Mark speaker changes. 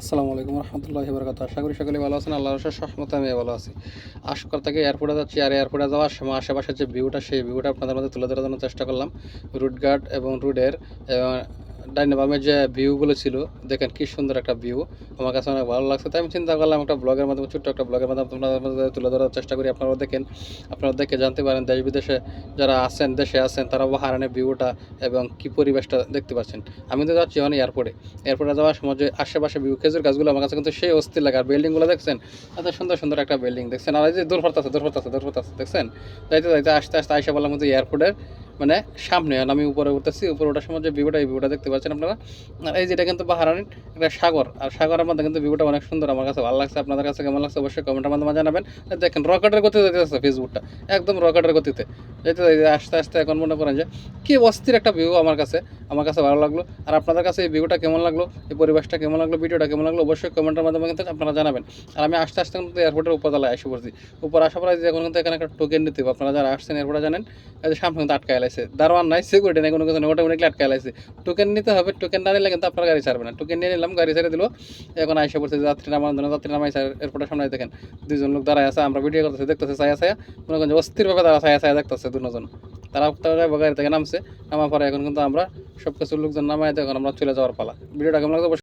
Speaker 1: আসসালামু আলাইকুম রহমতুল্লাহ বরকাত আশা করি সকলে ভালো আছেন। আল্লাহ রসের সহমতে আমি ভালো আছি। আশকর থেকে এয়ারপোর্টে যাচ্ছি। আর এয়ারপোর্টে যাওয়ার সময় আশেপাশের যে ভিউটা, সেই ভিউটা আপনাদের মধ্যে তুলে ধরার জন্য চেষ্টা করলাম। রুট গার্ড এবং রুডের ডাইনাবামের যে ভিউগুলো ছিল, দেখেন কি সুন্দর একটা ভিউ। আমার কাছে অনেক ভালো লাগছে। তাই আমি চিন্তা করলাম একটা ব্লগের মাধ্যমে, ছোট্ট একটা ব্লগের মাধ্যমে আপনাদের তুলে ধরার চেষ্টা করি। আপনারা দেখেন, আপনারা দেখে জানতে পারেন দেশ বিদেশে যারা আছেন, দেশে আছেন, তারা বাহারানের ভিউটা এবং কি পরিবেশটা দেখতে পাচ্ছেন। আমি তো যাচ্ছি অনেক এয়ারপোর্টে। এয়ারপোর্টে যাওয়ার সময় যে আশেপাশে ভিউ, খেজুর গাছগুলো আমার কাছে কিন্তু সেই অস্থির লাগে আর বিল্ডিংগুলো দেখছেন? এত সুন্দর সুন্দর একটা বিল্ডিং দেখছেন। আর এই যে দূর আছে দূর আছে দূর আছে, দেখছেন? যাইতে যাইতে আস্তে আস্তে আইসা বললাম যে এয়ারপোর্টের মানে সামনে, আর আমি উপরে উঠতেছি, উপরে ওঠার সময় যে ভিউটা, এই ভিউটা দেখতে পাচ্ছেন আপনারা? আর এই যেটা কিন্তু বাহারান একটা সাগর, আর সাগরের মধ্যে কিন্তু ভিউটা অনেক সুন্দর আমার কাছে ভালো লাগছে। আপনাদের কাছে কেমন লাগছে অবশ্যই কমেন্টের মাধ্যমে জানাবেন। দেখেন, রকেটের গতিতে যেতেছে ফেসবুকটা একদম রকেটের গতিতে। যেতে আস্তে আস্তে এখন মনে করেন যে কি অস্থির একটা ভিউ আমার কাছে। আমার কাছে ভালো লাগল। আর আপনাদের কাছে এই ভিউটা কেমন লাগল, এই পরিবেশটা কেমন লাগল, ভিডিওটা কেমন লাগল, অবশ্যই কমেন্টের মাধ্যমে কিন্তু আপনারা জানাবেন। আর আমি আস্তে আস্তে কিন্তু এয়ারপোর্টের উপরতলায় এসে পড়ছি। উপর আসা পরে এখন কিন্তু এখানে একটা টোকেন নিতে হবে। আপনারা যারা আসছেন এয়ারপোর্টে জানেন সামনে কিন্তু আটকে এলাইছে। দারোয়ান নাই সিকিউরিটি নাই, কোনো কিছু নেই অটোমেটিকলি আটকে এলাইছে। টোকেন নিতে হবে টোকেন না নিলে কিন্তু আপনার গাড়ি ছাড়বে না। টোকেন নিয়ে নিলাম, গাড়ি ছেড়ে দিল। এখন আইসা পড়ছে যাত্রী নামার জন্য, যাত্রী নামাই এয়ারপোর্টের সামনে দেখেন। দুজন লোক দাঁড়ায় আছে, আমরা ভিডিও করতেছি, দেখতেছে ছায়া ছায়া। মনে করেন অস্থিরভাবে তারা ছায়া ছায়া দেখতেছে দুজন। তারা তারা গাড়ি থেকে নামছে। নামার পরে এখন কিন্তু আমরা সব কিছু লোকজন নামাই দেখুন আমরা চলে যাওয়ার পালা। ভিডিওটা কেমন অবশ্যই